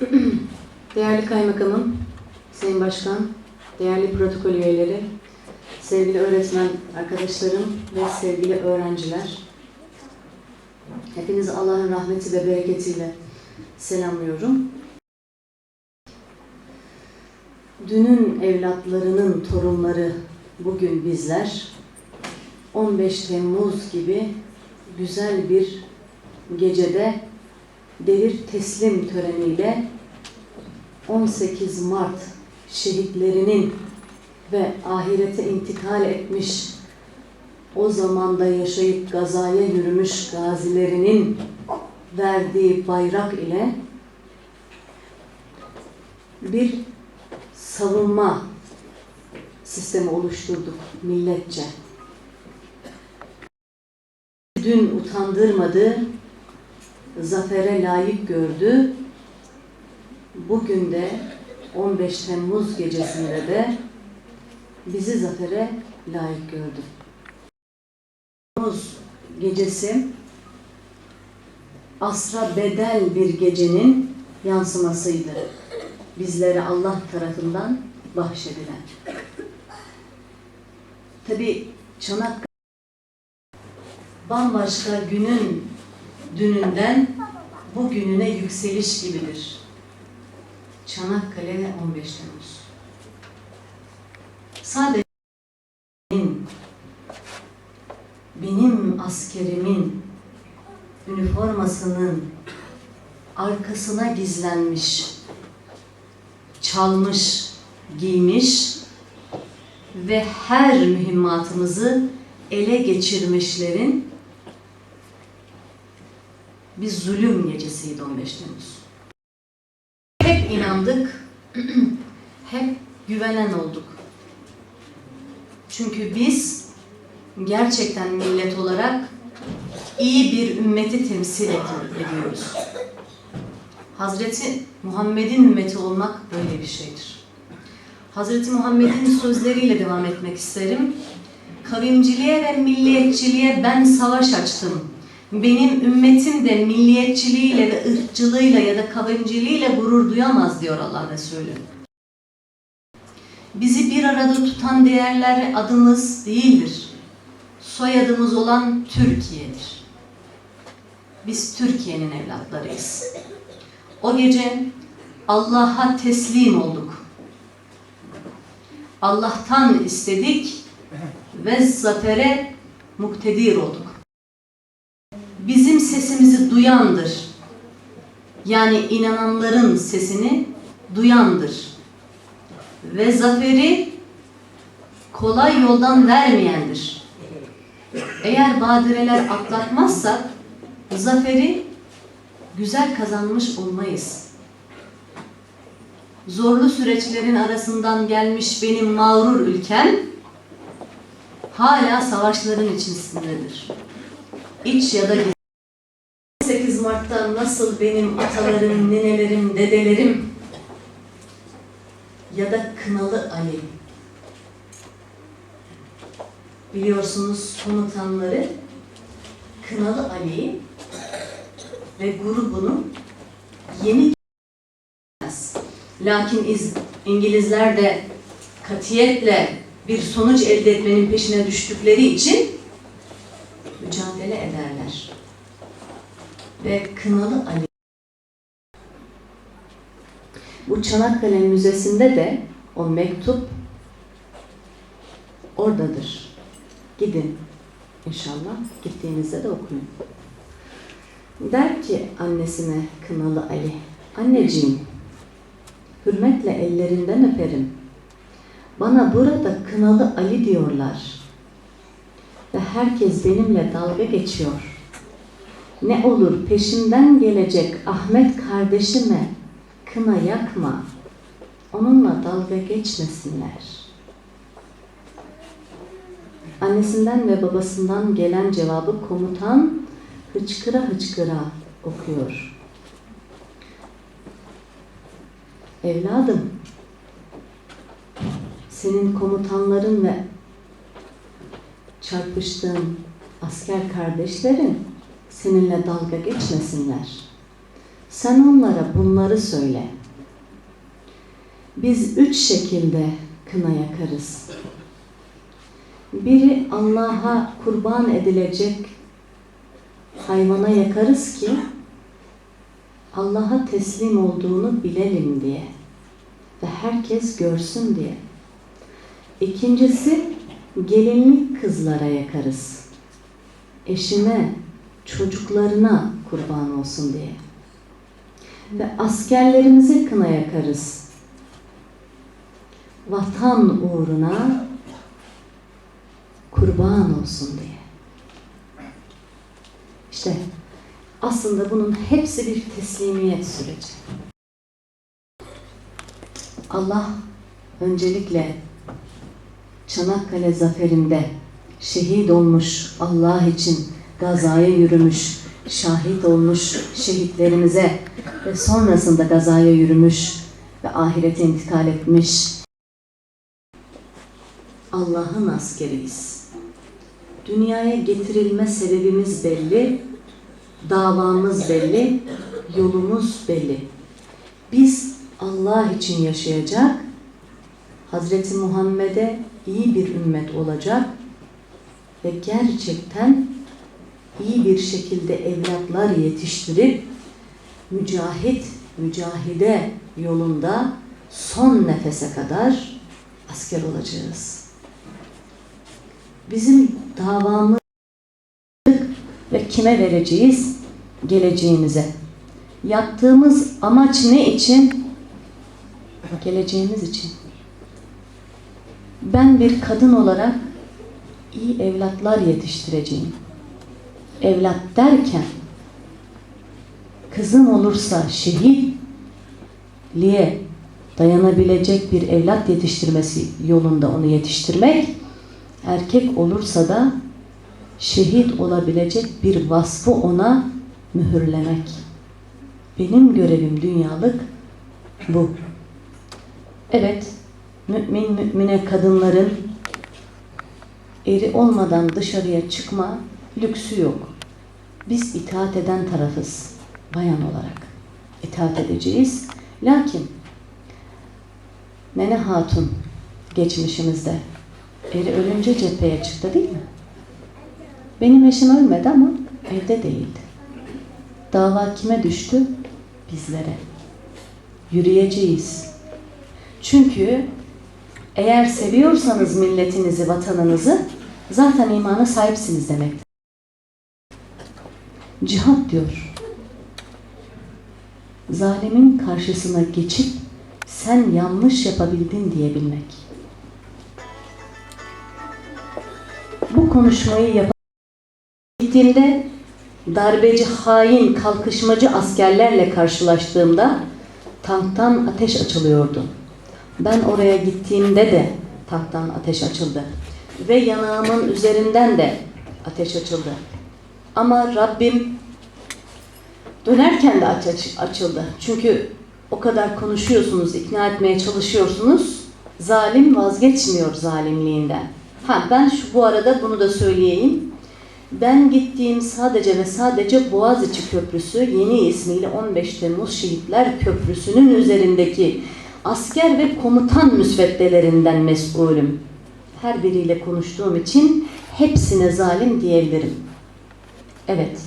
Değerli kaymakamım, sayın başkan, değerli protokol üyeleri, sevgili öğretmen arkadaşlarım ve sevgili öğrenciler. Hepinizi Allah'ın rahmeti ve bereketiyle selamlıyorum. Dünün evlatlarının torunları bugün bizler 15 Temmuz gibi güzel bir gecede devir teslim töreniyle 18 Mart şehitlerinin ve ahirete intikal etmiş o zamanda yaşayıp gazaya yürümüş gazilerinin verdiği bayrak ile bir savunma sistemi oluşturduk milletçe. Dün utandırmadı, zafere layık gördü. Bugün de 15 Temmuz gecesinde de bizi zafere layık gördü. Temmuz gecesi asra bedel bir gecenin yansımasıydı. Bizlere Allah tarafından bahşedilen. Tabi Çanakkale bambaşka günün dününden bugününe yükseliş gibidir. Çanakkale ve 15 Temmuz. Sadece benim askerimin üniformasının arkasına gizlenmiş, çalmış, giymiş ve her mühimmatımızı ele geçirmişlerin bir zulüm gecesiydi 15 Temmuz. Hep inandık, hep güvenen olduk. Çünkü biz gerçekten millet olarak iyi bir ümmeti temsil ediyoruz. Hazreti Muhammed'in ümmeti olmak böyle bir şeydir. Hazreti Muhammed'in sözleriyle devam etmek isterim. Kavimciliğe ve milliyetçiliğe ben savaş açtım. Benim ümmetim de milliyetçiliğiyle ve ırkçılığıyla ya da kavimciliğiyle gurur duyamaz diyor Allah Resulü. Bizi bir arada tutan değerler adımız değildir. Soyadımız olan Türkiye'dir. Biz Türkiye'nin evlatlarıyız. O gece Allah'a teslim olduk. Allah'tan istedik ve zafere muktedir olduk. Bizim sesimizi duyandır. Yani inananların sesini duyandır. Ve zaferi kolay yoldan vermeyendir. Eğer badireler atlatmazsak zaferi güzel kazanmış olmayız. Zorlu süreçlerin arasından gelmiş benim mağrur ülkem hala savaşların içindedir. İç ya da 8 Mart'ta nasıl benim atalarım, ninelerim, dedelerim ya da Kınalı Ali biliyorsunuz komutanları Kınalı Ali ve grubunu yeni Lakin İz- İngilizler de katiyetle bir sonuç elde etmenin peşine düştükleri için mücadele ederler. Ve Kınalı Ali bu Çanakkale Müzesi'nde de o mektup oradadır. Gidin inşallah. Gittiğinizde de okuyun. Der ki annesine Kınalı Ali, anneciğim hürmetle ellerinden öperim. Bana burada Kınalı Ali diyorlar. Ve herkes benimle dalga geçiyor. Ne olur peşimden gelecek Ahmet kardeşime kına yakma. Onunla dalga geçmesinler. Annesinden ve babasından gelen cevabı komutan hıçkıra hıçkıra okuyor. Evladım, senin komutanların ve çarpıştığın asker kardeşlerin seninle dalga geçmesinler. Sen onlara bunları söyle. Biz üç şekilde kına yakarız. Biri Allah'a kurban edilecek hayvana yakarız ki Allah'a teslim olduğunu bilelim diye ve herkes görsün diye. İkincisi gelinlik kızlara yakarız. Eşine, çocuklarına kurban olsun diye. Ve askerlerimize kına yakarız. Vatan uğruna kurban olsun diye. İşte aslında bunun hepsi bir teslimiyet süreci. Allah öncelikle Çanakkale zaferinde şehit olmuş Allah için gazaya yürümüş, şahit olmuş şehitlerimize ve sonrasında gazaya yürümüş ve ahirete intikal etmiş Allah'ın askeriyiz. Dünyaya getirilme sebebimiz belli, davamız belli, yolumuz belli. Biz Allah için yaşayacak, Hazreti Muhammed'e iyi bir ümmet olacak ve gerçekten iyi bir şekilde evlatlar yetiştirip mücahit, mücahide yolunda son nefese kadar asker olacağız. Bizim davamız ve kime vereceğiz? Geleceğimize. Yaptığımız amaç ne için? Geleceğimiz için. Ben bir kadın olarak iyi evlatlar yetiştireceğim. Evlat derken kızım olursa şehitliğe dayanabilecek bir evlat yetiştirmesi yolunda onu yetiştirmek, erkek olursa da şehit olabilecek bir vasfı ona mühürlemek. Benim görevim dünyalık bu. Evet, mümin mümine kadınların eri olmadan dışarıya çıkma lüksü yok. Biz itaat eden tarafız bayan olarak. itaat edeceğiz. Lakin Nene Hatun geçmişimizde eri ölünce cepheye çıktı değil mi? Benim eşim ölmedi ama evde değildi. Dava kime düştü? Bizlere. Yürüyeceğiz. Çünkü eğer seviyorsanız milletinizi, vatanınızı zaten imana sahipsiniz demektir. Cihat diyor. Zalimin karşısına geçip sen yanlış yapabildin diyebilmek. Bu konuşmayı yap gittiğimde darbeci, hain, kalkışmacı askerlerle karşılaştığımda tanktan ateş açılıyordu. Ben oraya gittiğimde de tanktan ateş açıldı. Ve yanağımın üzerinden de ateş açıldı. Ama Rabbim dönerken de ateş açıldı. Çünkü o kadar konuşuyorsunuz, ikna etmeye çalışıyorsunuz. Zalim vazgeçmiyor zalimliğinden. Ha ben şu bu arada bunu da söyleyeyim. Ben gittiğim sadece ve sadece Boğaziçi Köprüsü yeni ismiyle 15 Temmuz Şehitler Köprüsü'nün üzerindeki asker ve komutan müsveddelerinden mesulüm. Her biriyle konuştuğum için hepsine zalim diyebilirim. Evet,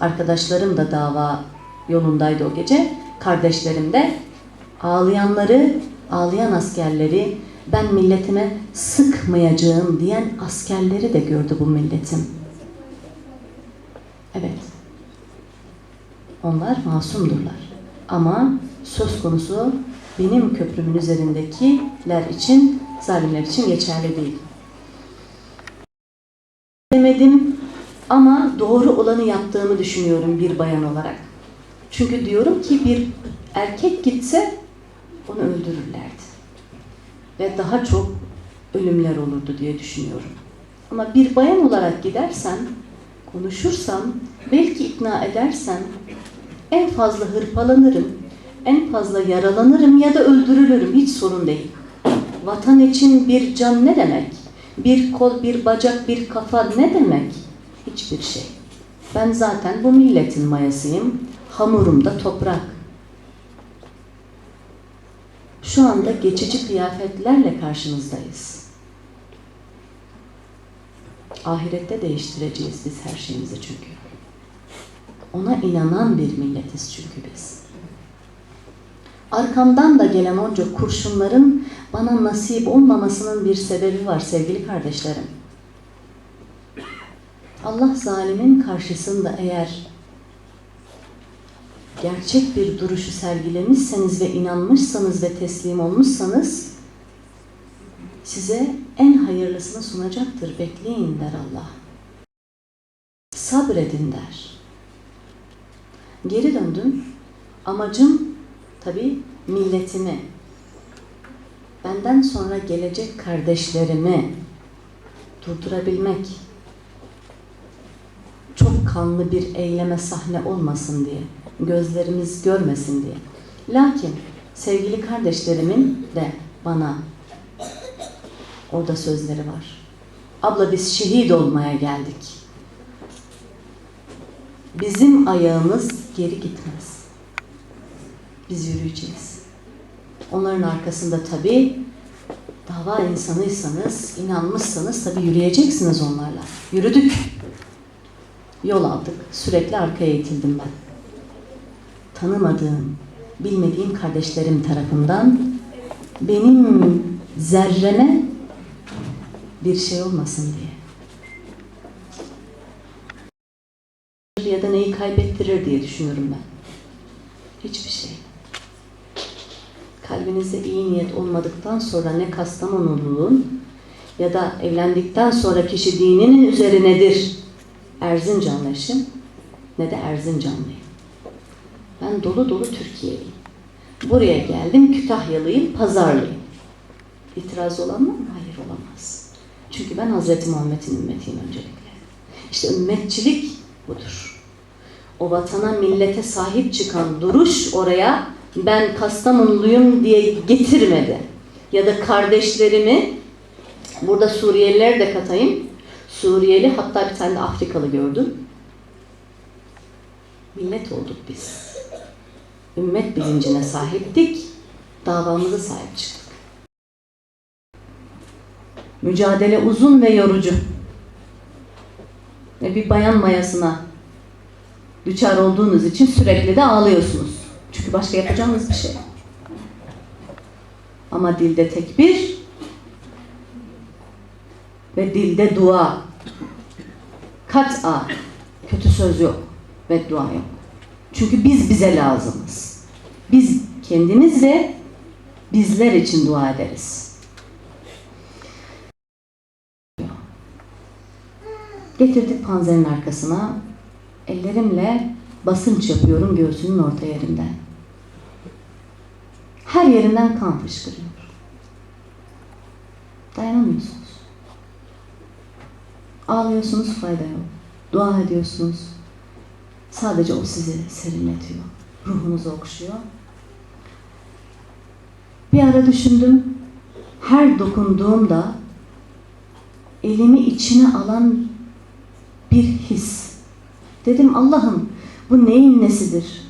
arkadaşlarım da dava yolundaydı o gece. Kardeşlerim de ağlayanları, ağlayan askerleri ben milletime sıkmayacağım diyen askerleri de gördü bu milletim. Evet. Onlar masumdurlar. Ama söz konusu benim köprümün üzerindekiler için, zalimler için geçerli değil. Demedim ama doğru olanı yaptığımı düşünüyorum bir bayan olarak. Çünkü diyorum ki bir erkek gitse onu öldürürlerdi. Ve daha çok ölümler olurdu diye düşünüyorum. Ama bir bayan olarak gidersem, konuşursam, belki ikna edersem en fazla hırpalanırım, en fazla yaralanırım ya da öldürülürüm. Hiç sorun değil. Vatan için bir can ne demek? Bir kol, bir bacak, bir kafa ne demek? Hiçbir şey. Ben zaten bu milletin mayasıyım. Hamurum da toprak. Şu anda geçici kıyafetlerle karşınızdayız. Ahirette değiştireceğiz biz her şeyimizi çünkü. Ona inanan bir milletiz çünkü biz. Arkamdan da gelen onca kurşunların bana nasip olmamasının bir sebebi var sevgili kardeşlerim. Allah zalimin karşısında eğer gerçek bir duruşu sergilemişseniz ve inanmışsanız ve teslim olmuşsanız size en hayırlısını sunacaktır. Bekleyin der Allah. Sabredin der. Geri döndüm. Amacım tabii milletimi, benden sonra gelecek kardeşlerimi durdurabilmek, çok kanlı bir eyleme sahne olmasın diye, gözlerimiz görmesin diye. Lakin sevgili kardeşlerimin de bana orada sözleri var. Abla biz şehit olmaya geldik. Bizim ayağımız geri gitmez. Biz yürüyeceğiz. Onların arkasında tabii dava insanıysanız, inanmışsanız tabii yürüyeceksiniz onlarla. Yürüdük. Yol aldık. Sürekli arkaya itildim ben. Tanımadığım, bilmediğim kardeşlerim tarafından benim zerreme bir şey olmasın diye. Ya da neyi kaybettirir diye düşünüyorum ben. Hiçbir şey. Kalbinizde iyi niyet olmadıktan sonra ne Kastamonulu'nun ya da evlendikten sonra kişi dininin üzerinedir Erzincanlaşım ne de Erzincanlıyım. Ben dolu dolu Türkiye'liyim. Buraya geldim Kütahyalıyım, Pazarlıyım. İtiraz olan mı? Hayır olamaz. Çünkü ben Hazreti Muhammed'in ümmetiyim öncelikle. İşte ümmetçilik budur. O vatana, millete sahip çıkan duruş oraya ben Kastamonluyum diye getirmedi. Ya da kardeşlerimi, burada Suriyeliler de katayım. Suriyeli hatta bir tane de Afrikalı gördüm. Millet olduk biz. Ümmet bilincine sahiptik. Davamıza sahip çıktık. Mücadele uzun ve yorucu. Ve bir bayan mayasına düçar olduğunuz için sürekli de ağlıyorsunuz. Çünkü başka yapacağınız bir şey. Ama dilde tekbir ve dilde dua. Kat'a kötü söz yok ve dua yok. Çünkü biz bize lazımız. Biz kendimiz ve bizler için dua ederiz. Getirdik panzerin arkasına. Ellerimle basınç yapıyorum göğsünün orta yerinden. Her yerinden kan fışkırıyor. Dayanamıyorsunuz. Ağlıyorsunuz fayda yok. Dua ediyorsunuz. Sadece o sizi serinletiyor. Ruhunuzu okşuyor. Bir ara düşündüm. Her dokunduğumda elimi içine alan bir his. Dedim Allah'ım bu neyin nesidir?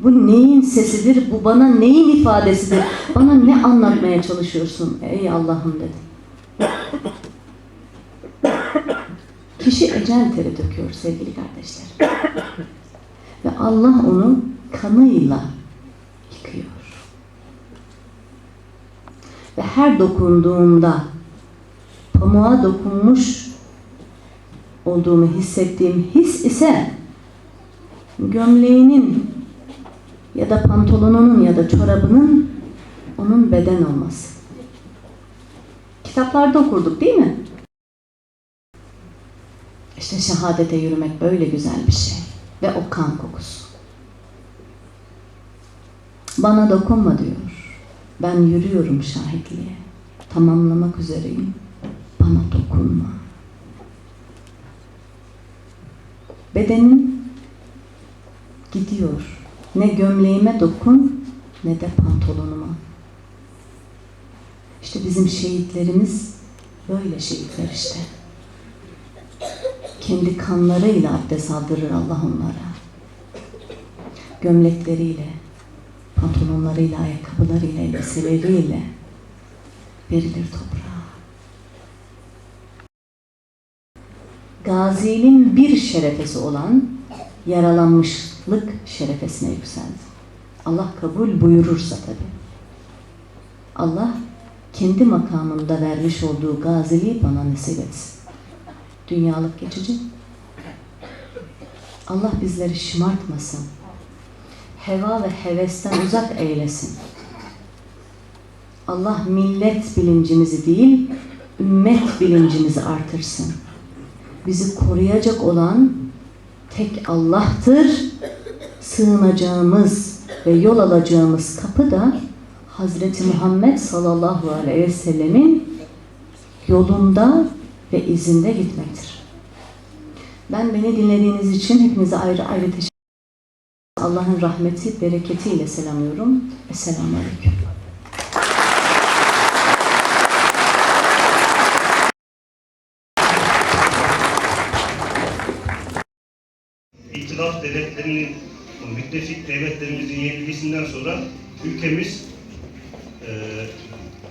Bu neyin sesidir? Bu bana neyin ifadesidir? Bana ne anlatmaya çalışıyorsun ey Allah'ım dedim. Kişi ecel teri döküyor sevgili kardeşlerim. Ve Allah onu kanıyla yıkıyor. Ve her dokunduğumda pamuğa dokunmuş olduğumu hissettiğim his ise gömleğinin ya da pantolonunun ya da çorabının onun beden olması. Kitaplarda okurduk değil mi? İşte şehadete yürümek böyle güzel bir şey. Ve o kan kokusu. Bana dokunma diyor. Ben yürüyorum şahitliğe. Tamamlamak üzereyim. Bana dokunma. Bedenim gidiyor. Ne gömleğime dokun ne de pantolonuma. İşte bizim şehitlerimiz böyle şehitler işte. Kendi kanlarıyla abdest aldırır Allah onlara. Gömlekleriyle, pantolonlarıyla, ayakkabılarıyla, elbiseleriyle verilir toprağa. Gazinin bir şerefesi olan yaralanmışlık şerefesine yükseldi. Allah kabul buyurursa tabi. Allah kendi makamında vermiş olduğu gaziliği bana nasip etsin. Dünyalık geçici. Allah bizleri şımartmasın. Heva ve hevesten uzak eylesin. Allah millet bilincimizi değil, ümmet bilincimizi artırsın. Bizi koruyacak olan tek Allah'tır. Sığınacağımız ve yol alacağımız kapı da Hazreti Muhammed sallallahu aleyhi ve sellemin yolunda ve izinde gitmektir. Ben beni dinlediğiniz için hepinize ayrı ayrı teşekkür ederim. Allah'ın rahmeti, bereketiyle selamlıyorum. Esselamu Aleyküm. İtilaf devletlerinin, müttefik devletlerimizin yenilgisinden sonra ülkemiz e,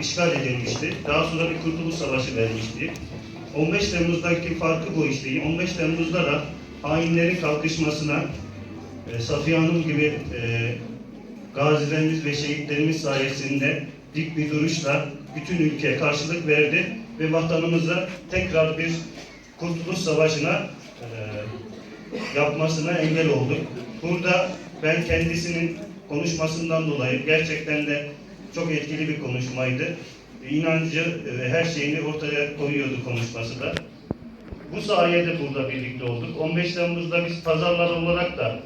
işgal edilmişti. Daha sonra bir kurtuluş savaşı vermişti. 15 Temmuz'daki farkı bu işte. 15 Temmuz'da da hainlerin kalkışmasına e, Safiye Hanım gibi e, gazilerimiz ve şehitlerimiz sayesinde dik bir duruşla bütün ülkeye karşılık verdi ve vatanımıza tekrar bir kurtuluş savaşına e, yapmasına engel olduk. Burada ben kendisinin konuşmasından dolayı gerçekten de çok etkili bir konuşmaydı. İnancı ve her şeyini ortaya koyuyordu konuşması da. Bu sayede burada birlikte olduk. 15 Temmuz'da biz pazarlar olarak da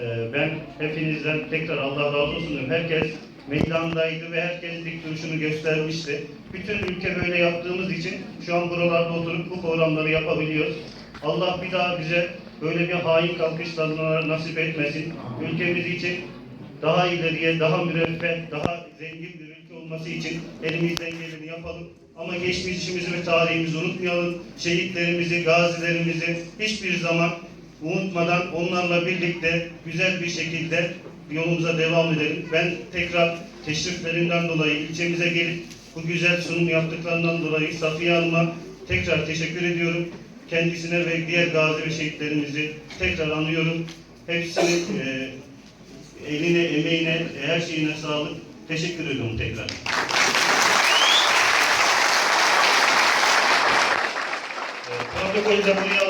e, ben hepinizden tekrar Allah razı olsun diyorum. Herkes meydandaydı ve herkes dik duruşunu göstermişti. Bütün ülke böyle yaptığımız için şu an buralarda oturup bu programları yapabiliyoruz. Allah bir daha bize böyle bir hain kalkışlarına nasip etmesin. Ülkemiz için daha ileriye, daha müreffeh, daha zengin bir ülke olması için elimizden geleni yapalım. Ama geçmişimizi ve tarihimizi unutmayalım. Şehitlerimizi, gazilerimizi hiçbir zaman unutmadan onlarla birlikte güzel bir şekilde yolumuza devam edelim. Ben tekrar teşriflerinden dolayı ilçemize gelip bu güzel sunum yaptıklarından dolayı Safiye Hanım'a tekrar teşekkür ediyorum. Kendisine ve diğer gazi ve şehitlerimizi tekrar anıyorum. Hepsinin e, eline, emeğine, her şeyine sağlık. Teşekkür ediyorum tekrar. E, protokolü de buraya